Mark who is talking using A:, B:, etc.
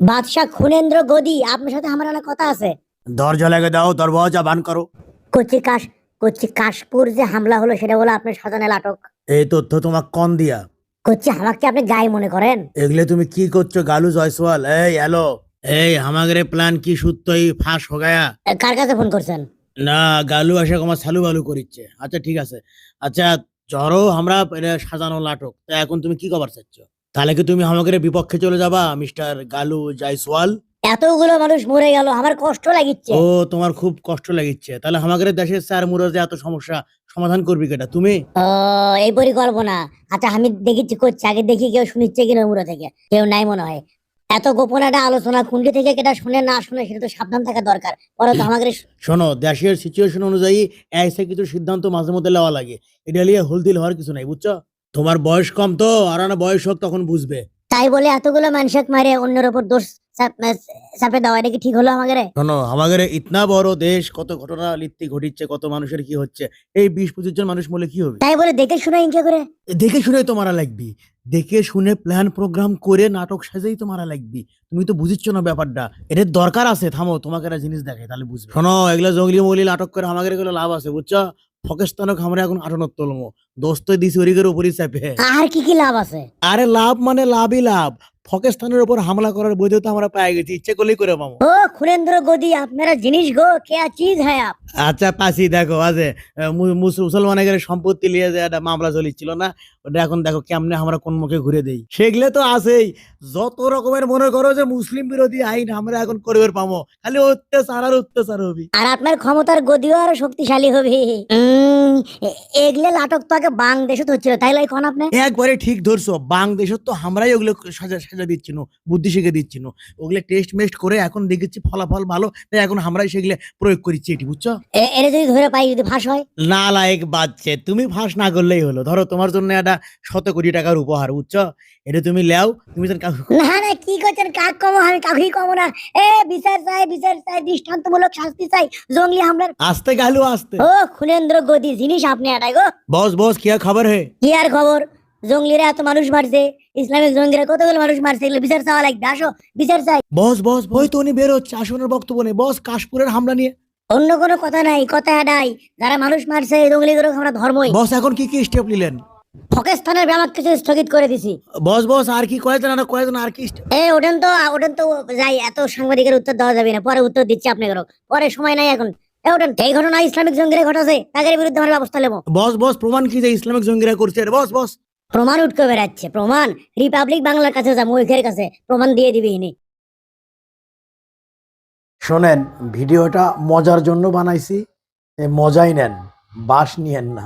A: বাদশাহ খুনেন্দ্র গদি আপনার সাথে আমার অনেক কথা আছে।
B: দরজা লেগে দাও দরওয়াজা বান করো।
A: কচি কাশ কচি কাশপুর যে হামলা হলো সেটা হলো আপনার সাজানে নাটক।
B: এই তথ্য তোমাক কন দিয়া?
A: কচি আমাকে আপনি গায়ে মনে করেন?
B: এগুলো তুমি কি করছ গালু জয়সওয়াল? এই হ্যালো এই আমাদের প্ল্যান কি সত্যই ফাঁস হো গায়া
A: এ, কার কাছে ফোন করছেন?
B: না গালু এসে আমার সালু বালু করিচ্ছে। আচ্ছা ঠিক আছে। আচ্ছা ধরো আমরা এটা সাজানো নাটক। তা এখন তুমি কি কবার চাচ্ছ? তাহলে কি তুমি আমাদের বিপক্ষে চলে যাবা মিস্টার গালু জয়সওয়াল?
A: এতগুলো মানুষ মরে গেল আমার কষ্ট লাগিচ্ছে।
B: ও তোমার খুব কষ্ট লাগিচ্ছে। তাহলে আমাদের দেশের স্যার এত সমস্যা সমাধান করবি কেটা তুমি?
A: ও এই পরিকল্পনা। আচ্ছা আমি করছি আগে দেখি কেউ শুনিচ্ছে কিনা মুড়ো থেকে। কেউ নাই মনে হয়। এত গোপন একটা আলোচনা কুন্ডি থেকে কেটা শুনে না শুনে সেটা তো সাবধান থাকা দরকার। পরে তো আমাদের
B: শোনো দেশের সিচুয়েশন অনুযায়ী এসে কিছু সিদ্ধান্ত মাঝে মধ্যে নেওয়া লাগে। এটা নিয়ে হলদিল হওয়ার কিছু নাই বুঝছ? তোমার বয়স কম তো আর না বয়স হোক তখন বুঝবে।
A: তাই বলে এতগুলো মানুষের মারে অন্যের উপর দোষ চাপ- দেওয়া এটা কি ঠিক হলো আমাদের
B: শোনো আমাদের ইতনা বড় দেশ কত ঘটনা লিপ্তি ঘটিচ্ছে কত মানুষের কি হচ্ছে এই বিশ পঁচিশ জন মানুষ বলে কি হবে?
A: তাই বলে দেখে শুনে ইনকে করে।
B: দেখে শুনে তো মারা লাগবি দেখে শুনে প্ল্যান প্রোগ্রাম করে নাটক সাজেই তো মারা লাগবি। তুমি তো বুঝিচ্ছ না ব্যাপারটা এটার দরকার আছে থামো তোমাকে একটা জিনিস দেখে তাহলে বুঝবে। শোনো এগুলো জঙ্গলি মগলি নাটক করে আমাদের এগুলো লাভ আছে বুঝছ? ফকেস্তানক আমরা এখন আটনত তলমো। দোস্ত দিছি ওরিগের উপরই চাপে।
A: আর কি কি লাভ আছে?
B: আরে লাভ মানে লাভই লাভ। ফকেস্তানের উপর হামলা করার বৈধতা আমরা পেয়ে গেছি। ইচ্ছে করলেই করে পাবো।
A: ও খুলেন্দ্র গদি আপনারা জিনিস গো কে চিজ হ্যাঁ আপ?
B: আচ্ছা পাশি দেখো আছে। মুসলমানের সম্পত্তি নিয়ে যে একটা মামলা চলিছিল না ওটা এখন দেখো কেমনে আমরা কোন মুখে ঘুরে দেই। সেগুলো তো আছেই। যত রকমের মনে করো যে মুসলিম বিরোধী আইন আমরা এখন করবে পাবো খালি অত্যাচার আর অত্যাচার হবি।
A: আর আপনার ক্ষমতার গদিও আরও শক্তিশালী হবে। এগলে নাটক তো আগে বাংলাদেশত হচ্ছিল তাই লাই কোন আপনি?
B: একবারে ঠিক ধরছো বাংলাদেশের তো আমরাই ওগুলো সাজা সাজা দিচ্ছি বুদ্ধি শিখে দিচ্ছি। ওগুলো টেস্ট মেস্ট করে এখন দেখেছি ফলাফল ভালো তাই এখন আমরাই সেগুলো প্রয়োগ করিচ্ছি এটি বুঝছ?
A: যদি ধরে পাই যদি ফাঁস হয়?
B: না লায়ক বাচ্চে তুমি ফাঁস না করলেই হলো ধরো তোমার জন্য একটা শত কোটি টাকার উপহার বুঝছ? এটা তুমি লেও তুমি
A: না না কি করছেন? কাক কমো আমি কাকুই কমো না। এ বিচার চাই বিচার চাই দৃষ্টান্তমূলক শাস্তি চাই জঙ্গলি হামলার
B: আসতে গালু আস্তে।
A: ও খুলেন্দ্র গদি জিনিস আপনি এটাই গো।
B: বস বস কি খবর হে?
A: কি আর খবর? জঙ্গলিরা এত মানুষ মারছে ইসলামিক জঙ্গিরা কতগুলো মানুষ মারছে এগুলো বিচার চাওয়া লাগবে আসো বিচার চাই।
B: বস বস ওই তো উনি বেরোচ্ছে আসনের বক্তব্য নেই। বস কাশপুরের হামলা নিয়ে।
A: অন্য কোনো কথা নাই কথা এটাই যারা মানুষ মারছে এই জঙ্গলিগুলো আমরা ধর্মই।
B: বস এখন কি কি স্টেপ নিলেন?
A: ফকেস্তানের ব্যাপার কিছু স্থগিত করে দিছি।
B: বস বস আর কি কয়েছেন আর কয়েছেন আর কি?
A: এ ওঠেন তো ওঠেন তো যাই এত সাংবাদিকের উত্তর দেওয়া যাবে না পরে উত্তর দিচ্ছি আপনাকে পরে সময় নাই এখন। এ এই ঘটনা ইসলামিক জঙ্গিরা ঘটাছে তাদের বিরুদ্ধে আমরা ব্যবস্থা নেব।
B: বস বস প্রমাণ কি যে ইসলামিক জঙ্গিরা করছে? বস বস।
A: প্রমাণ উঠকে বেড়াচ্ছে। প্রমাণ রিপাবলিক বাংলার কাছে যা মুখের কাছে। প্রমাণ দিয়ে দিবি ইনি।
C: শোনেন ভিডিওটা মজার জন্য বানাইছি। মজাই নেন বাস নিয়েন না।